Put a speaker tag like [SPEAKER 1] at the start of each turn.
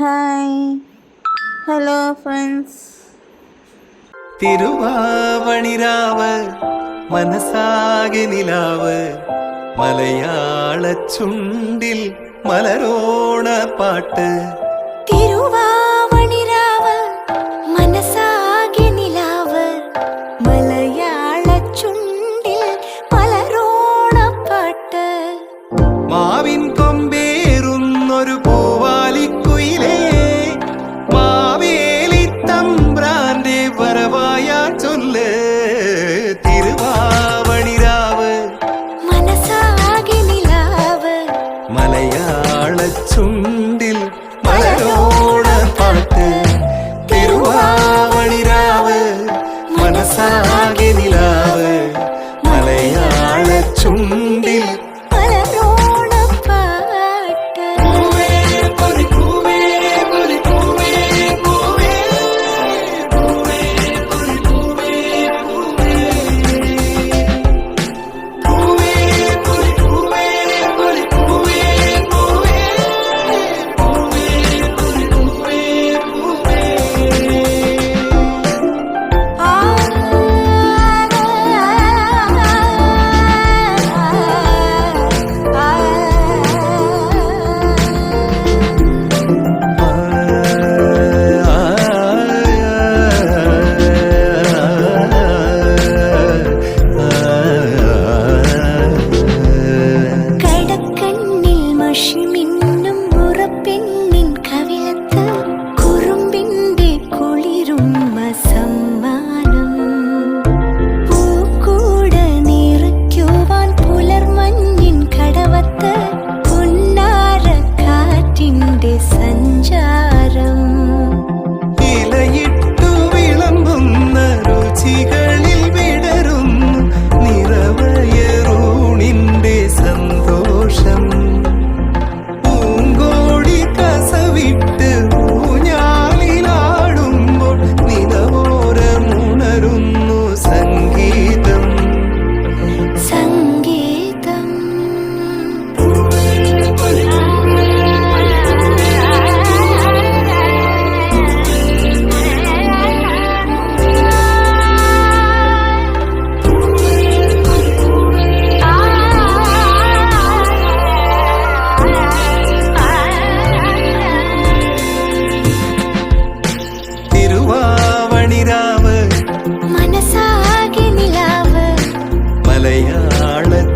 [SPEAKER 1] Hi hello friends
[SPEAKER 2] തിരുവാവണിരാവ് മനസാകെ നിലാവ്. മലയാള ചുണ്ടിൽ മലരോണ പാട്ട്.
[SPEAKER 3] തിരുവാവണി ಸಾಗ